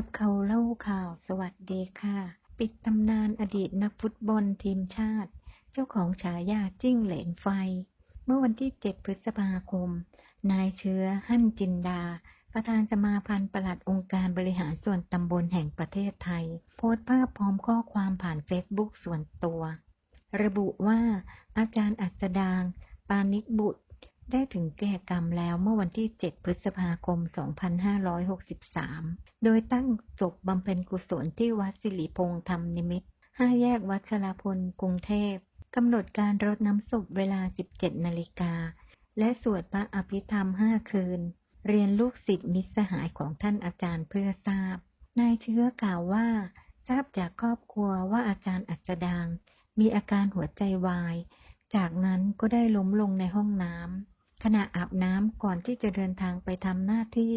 ับเขาเล่าข่าวสวัสดีค่ะ ปิดตำนานอดีตนักฟุตบอลทีมชาติ เจ้าของฉายาจิ้งเหลนไฟ เมื่อวันที่ 7 พฤษภาคม นายเชื้อหั่นจินดา ประธานสมาพันธ์ปลัดองค์การบริหารส่วนตำบลแห่งประเทศไทย โพสต์ภาพพร้อมข้อความผ่านเฟซบุ๊กส่วนตัว ระบุว่าอาจารย์อัศดาง ปานิกบุตร ได้ถึงแก่กรรมแล้วเมื่อวันที่ 7 พฤษภาคม 2563 โดยตั้งศพบำเพ็ญกุศลที่วัดสิริพงษ์ธรรมนิมิตห้าแยกวัชรพล กรุงเทพ กำหนดการรดน้ำศพเวลา 17 นาฬิกา และสวดพระอภิธรรม 5 คืน เรียนลูกศิษย์มิสหายของท่านอาจารย์เพื่อทราบ นายเชื้อกล่าวว่า ทราบจากครอบครัวว่าอาจารย์อัสดาง มีอาการหัวใจวาย จากนั้นก็ได้ล้มลงในห้องน้ำ ขณะอาบน้ำก่อนที่จะเดินทางไปทำหน้าที่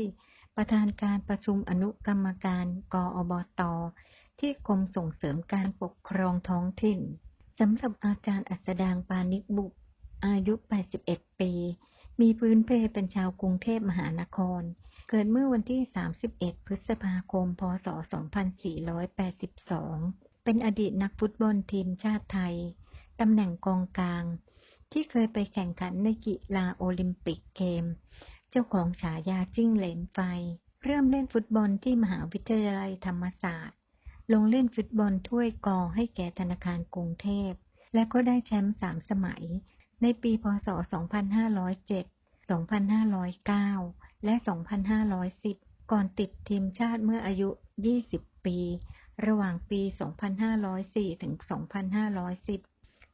ประธานการประชุมอนุกรรมการกอบตที่กรมส่งเสริมการปกครองท้องถิ่นสำหรับอาจารย์อัสดางปานิบุกอายุ 81 ปี มีพื้นเพเป็นชาวกรุงเทพมหานคร เกิดเมื่อวันที่ 31 พฤษภาคม พศ 2482 เป็นอดีตนักฟุตบอลทีมชาติไทย ตำแหน่งกองกลาง ที่เคยไปแข่งขันในกีฬาโอลิมปิกเกม เจ้าของฉายาจิ้งเหลนไฟ เริ่มเล่นฟุตบอลที่มหาวิทยาลัยธรรมศาสตร์ ลงเล่นฟุตบอลถ้วยกอให้แก่ธนาคารกรุงเทพ และก็ได้แชมป์สามสมัย ในปีพศ 2507 2509 และ 2510 ก่อนติดทีมชาติเมื่ออายุ 20 ปี ระหว่างปี 2504 ถึง 2510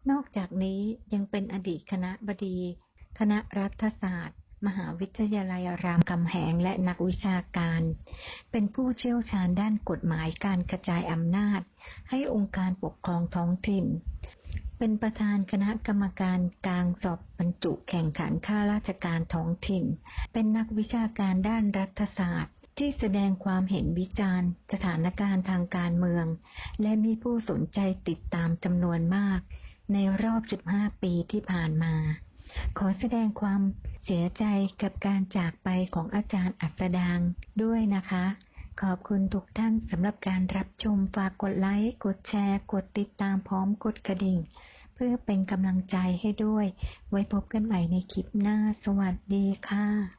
นอกจากนี้ยังเป็นอดีตคณะบดี คณะรัฐศาสตร์ มหาวิทยาลัยรามคำแหงและนักวิชาการ เป็นผู้เชี่ยวชาญด้านกฎหมายการกระจายอำนาจ ให้องค์การปกครองท้องถิ่น เป็นประธานคณะกรรมการกลางสอบบรรจุแข่งขันข้าราชการท้องถิ่น เป็นนักวิชาการด้านรัฐศาสตร์ที่แสดงความเห็นวิจารณ์ สถานการณ์ทางการเมือง และมีผู้สนใจติดตามจำนวนมาก ในรอบ 15 ปีที่ผ่านมา ขอแสดงความเสียใจกับการจากไปของอาจารย์อัสดางด้วยนะคะ ขอบคุณทุกท่านสำหรับการรับชมฝากกดไลค์ กดแชร์ กดติดตามพร้อมกดกระดิ่ง เพื่อเป็นกำลังใจให้ด้วย ไว้พบกันใหม่ในคลิปหน้า สวัสดีค่ะ